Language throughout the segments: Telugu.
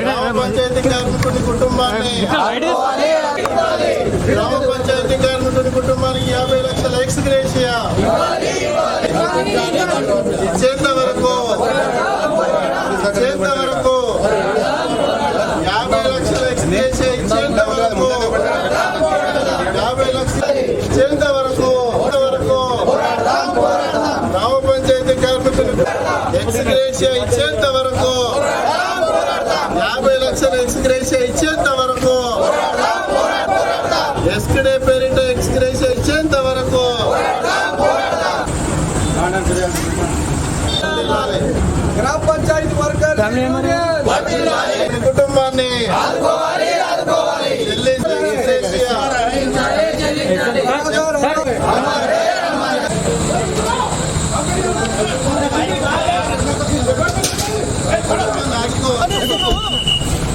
గ్రామ పంచాయతీ కార్మికుడి కుటుంబాన్ని గ్రామ పంచాయతీ కార్మికుడి కుటుంబానికి యాభై లక్షల ఎక్స్ గ్రేషియా. ఇచ్చేంత వరకు? యాభై లక్షల ఎక్స్ గ్రేషియా ఇచ్చేంత వరకు? ఎస్కడే పేరిట ఎక్స్ గ్రేషియా ఇచ్చేంత వరకు? గ్రామ పంచాయతీ వర్కర్ ఈ కుటుంబాన్ని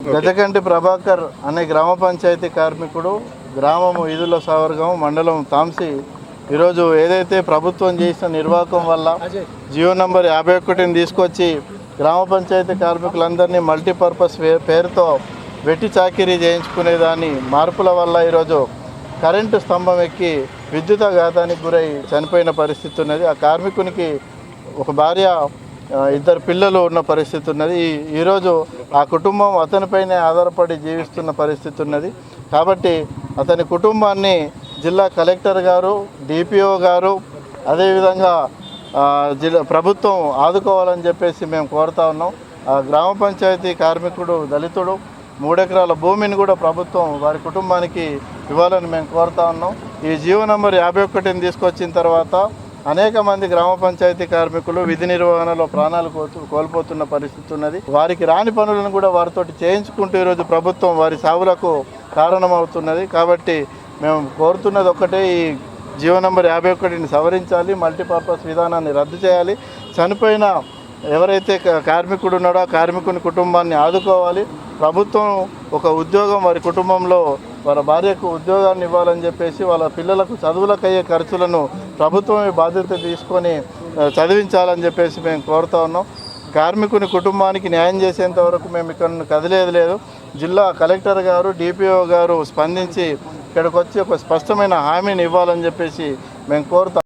గజకంటి ప్రభాకర్ అనే గ్రామ పంచాయతీ కార్మికుడు గ్రామము ఈదుల సావర్గం మండలం తాంసి. ఈరోజు ఏదైతే ప్రభుత్వం చేసిన నిర్వాహకం వల్ల జియో నంబర్ యాభై ఒకటిని తీసుకొచ్చి గ్రామ పంచాయతీ కార్మికులందరినీ మల్టీపర్పస్ పేరుతో వెట్టి చాకిరీ చేయించుకునేదాన్ని మార్పుల వల్ల ఈరోజు కరెంటు స్తంభం ఎక్కి విద్యుతాఘాతానికి గురై చనిపోయిన పరిస్థితి ఉన్నది. ఆ కార్మికునికి ఒక భార్య ఇద్దరు పిల్లలు ఉన్న పరిస్థితి ఉన్నది. ఈ ఈరోజు ఆ కుటుంబం అతనిపైనే ఆధారపడి జీవిస్తున్న పరిస్థితి ఉన్నది. కాబట్టి అతని కుటుంబాన్ని జిల్లా కలెక్టర్ గారు డిపిఓ గారు అదేవిధంగా జిల్లా ప్రభుత్వం ఆదుకోవాలని చెప్పేసి మేము కోరుతా ఉన్నాం. ఆ గ్రామ పంచాయతీ కార్మికుడు దళితుడు మూడెకరాల భూమిని కూడా ప్రభుత్వం వారి కుటుంబానికి ఇవ్వాలని మేము కోరుతా ఉన్నాం. ఈ జీవో నంబర్ యాభై ఒకటిని తీసుకొచ్చిన తర్వాత అనేక మంది గ్రామ పంచాయతీ కార్మికులు విధి నిర్వహణలో ప్రాణాలు కోల్పోతున్న పరిస్థితి ఉన్నది. వారికి రాని పనులను కూడా వారితో చేయించుకుంటూ ఈరోజు ప్రభుత్వం వారి సావులకు కారణమవుతున్నది. కాబట్టి మేము కోరుతున్నది ఒక్కటే ఈ జీవో నంబర్ యాభై ఒకటిని సవరించాలి మల్టీపర్పస్ విధానాన్ని రద్దు చేయాలి. చనిపోయిన ఎవరైతే కార్మికుడు ఉన్నాడో ఆ కార్మికుని కుటుంబాన్ని ఆదుకోవాలి. ప్రభుత్వం ఒక ఉద్యోగం వారి కుటుంబంలో వాళ్ళ భార్యకు ఉద్యోగాన్ని ఇవ్వాలని చెప్పేసి వాళ్ళ పిల్లలకు చదువులకు అయ్యే ఖర్చులను ప్రభుత్వం ఈ బాధ్యత తీసుకొని చదివించాలని చెప్పేసి మేము కోరుతా ఉన్నాం. కార్మికుని కుటుంబానికి న్యాయం చేసేంత వరకు మేము ఇక్కడ కదిలేదు లేదు. జిల్లా కలెక్టర్ గారు డిపిఓ గారు స్పందించి ఇక్కడికి వచ్చి ఒక స్పష్టమైన హామీని ఇవ్వాలని చెప్పేసి మేము కోరుతాం